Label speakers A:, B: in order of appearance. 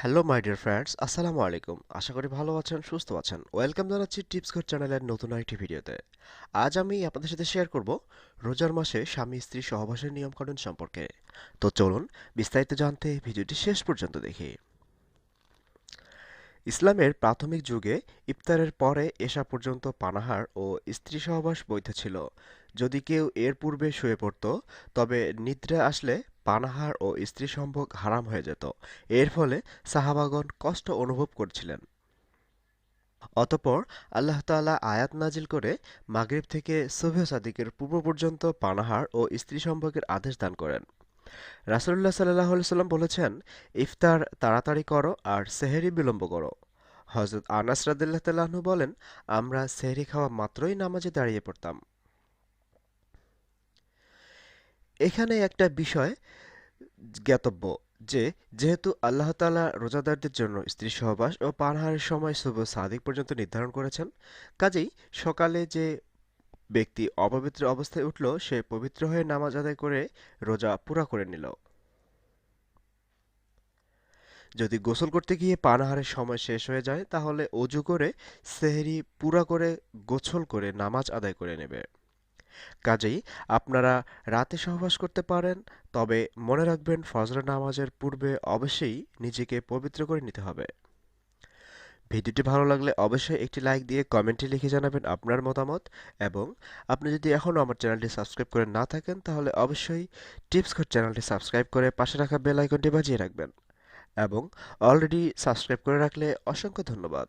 A: Hello, my dear friends, আসসালামু আলাইকুম। আশা করি ভালো আছেন, সুস্থ আছেন। ওয়েলকাম জানাচ্ছি টিপস ঘর চ্যানেলের নতুন আরেকটি ভিডিওতে। আজ আমি আপনাদের সাথে শেয়ার করব রোজার মাসে স্বামী স্ত্রী সহবাসের নিয়মকানুন সম্পর্কে। তো চলুন বিস্তারিত জানতে ভিডিওটি শেষ পর্যন্ত দেখি। ইসলামের প্রাথমিক যুগে ইফতারের পরে এশা পর্যন্ত পানাহার ও স্ত্রী সহবাস বৈধ ছিল। যদি কেউ এর পূর্বে শুয়ে পড়ত, তবে নিদ্রা আসলে পানাহার ও স্ত্রী সম্ভোগ হারাম হয়ে যেত। এর ফলে সাহাবাগণ কষ্ট অনুভব করছিলেন। অতঃপর আল্লাহ তাআলা আয়াত নাজিল করে মাগরিব থেকে সুবহ সাদিকের পূর্ব পর্যন্ত পানাহার ও স্ত্রী সম্ভোগের আদেশ দান করেন। রাসূলুল্লাহ সাল্লাল্লাহু আলাইহি সাল্লাম বলেছেন, ইফতার তাড়াতাড়ি করো আর সেহরি বিলম্ব করো। হযরত আনাস রাদিয়াল্লাহু তাআলা আনহু বলেন, আমরা সেহরি খাওয়া মাত্রই নামাজে দাঁড়িয়ে পড়তাম। এখানে একটা বিষয় জ্ঞাতব্য যে, যেহেতু আল্লাহ তাআলা রোজাদারদের জন্য স্ত্রী সহবাস ও পানাহারের সময় শুভ সাদিক পর্যন্ত নির্ধারণ করেছেন, কাজেই সকালে যে ব্যক্তি অপবিত্র অবস্থায় উঠল, সে পবিত্র হয়ে নামাজ আদায় করে রোজা পুরা করে নিল। যদি গোসল করতে গিয়ে পানাহারের সময় শেষ হয়ে যায়, তাহলে অজু করে সেহরি পুরা করে গোসল করে নামাজ আদায় করে নেবে। কাজেই আপনারা রাতে সহবাস করতে পারেন, তবে মনে রাখবেন ফজর নামাজের পূর্বে অবশ্যই নিজেকে পবিত্র করে নিতে হবে। ভিডিওটি ভালো লাগলে অবশ্যই একটি লাইক দিয়ে কমেন্টে লিখে জানাবেন আপনার মতামত এবং আপনি যদি এখনও আমার চ্যানেলটি সাবস্ক্রাইব করে না থাকেন, তাহলে অবশ্যই টিপস ঘর চ্যানেলটি সাবস্ক্রাইব করে পাশে রাখা বেল আইকনটি বাজিয়ে রাখবেন। এবং অলরেডি সাবস্ক্রাইব করে রাখলে অসংখ্য ধন্যবাদ।